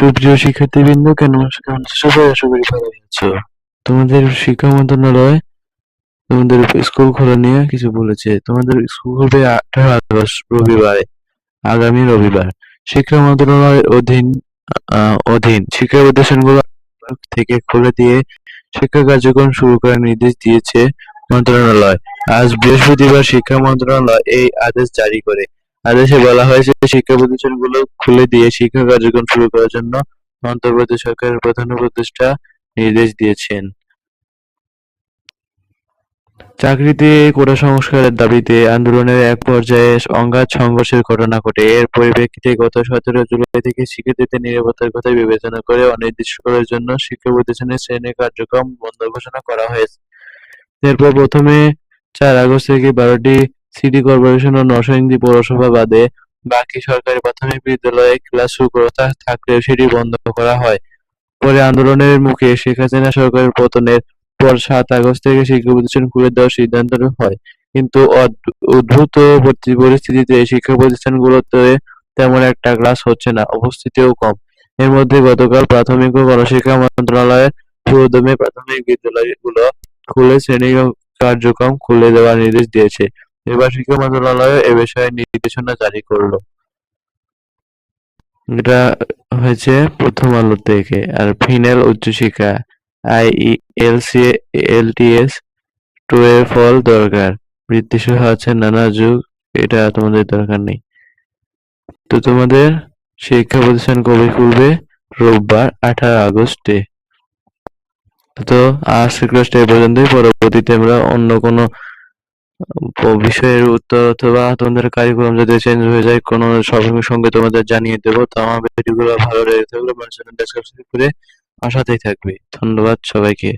সুপ্রিয় শিক্ষার্থীবৃন্দ, কেন সবাই? আশা করি ভালো আছো। তোমাদের শিক্ষা মন্ত্রণালয় তোমাদের স্কুল খোলা নিয়ে কিছু বলেছে। তোমাদের স্কুল খুলবে আঠারো আগস্ট, রবিবারে, আগামী রবিবার। শিক্ষা মন্ত্রণালয়ের অধীন অধীন শিক্ষা প্রতিষ্ঠানগুলো থেকে খুলে দিয়ে শিক্ষা কার্যক্রম শুরু করার নির্দেশ দিয়েছে মন্ত্রণালয়। আজ বৃহস্পতিবার শিক্ষা মন্ত্রণালয় এই আদেশ জারি করে। আদেশে বলা হয়েছে শিক্ষা প্রতিষ্ঠানগুলো খুলে দিয়ে শিক্ষা কার্যক্রম শুরু করার জন্য অন্তর্বর্তী সরকারের প্রধান উপদেষ্টা নির্দেশ দিয়েছেন। চাকরিতে কোটা সংস্কারের দাবিতে আন্দোলনের এক পর্যায়ে অঙ্গাত সংঘর্ষের ঘটনা ঘটে। এর পরিপ্রেক্ষিতে গত সতেরো জুলাই থেকে শিক্ষার্থীদের নিরাপত্তার কথা বিবেচনা করে অনির্দিষ্টকালের জন্য শিক্ষা প্রতিষ্ঠানের শ্রেণি কার্যক্রম বন্ধ ঘোষণা করা হয়েছে। এরপর প্রথমে চার আগস্ট থেকে বারোটি সিটি কর্পোরেশন ও নরসিংদী পৌরসভা বাদে বাকি সরকারি প্রাথমিক বিদ্যালয়ে ক্লাস শুরু থাকলেও সেটি বন্ধ করা হয়। পরে আন্দোলনের মুখে শেখ হাসিনা সরকারের পতনের পর সাত আগস্ট থেকে শিক্ষা প্রতিষ্ঠান খুলে দেওয়ার সিদ্ধান্ত হয়। কিন্তু উদ্ভূত পরিস্থিতিতে শিক্ষা প্রতিষ্ঠানগুলোতে তেমন একটা ক্লাস হচ্ছে না উপস্থিতিও কম। এর মধ্যে গতকাল প্রাথমিক ও গণশিক্ষা মন্ত্রণালয়ের পুরোদমে প্রাথমিক বিদ্যালয়গুলো খুলে শ্রেণি কার্যক্রম খুলে দেওয়ার নির্দেশ দিয়েছে। এবার শিক্ষা মন্ত্রণালয় এ বিষয়ে নির্দেশনা জারি করল। এটা হয়েছে প্রথম আলো থেকে। আর ফিনাল উচ্চশিক্ষা আইইএলসি এলটিএস টু এর ফল দরকার। বৃত্তি সহ আছে নানা যুগ, এটা তোমাদের দরকার নেই। তো তোমাদের শিক্ষা প্রতিষ্ঠান কবে খুলবে? রোববার, আঠারো আগস্টে। তো আজকের ক্লাসটা এই পর্যন্তই। পরবর্তীতে আমরা অন্য কোনো বিষয়ের উত্তর অথবা তোমাদের কারিকুলাম যদি চেঞ্জ হয়ে যায়, কোনো সবসময় সঙ্গে তোমাদের জানিয়ে দেবো। তো আমার ভিডিওগুলো ভালো লেগে থাকলে মানুষের চ্যানেলটা করে আসাতেই থাকবে। ধন্যবাদ সবাইকে।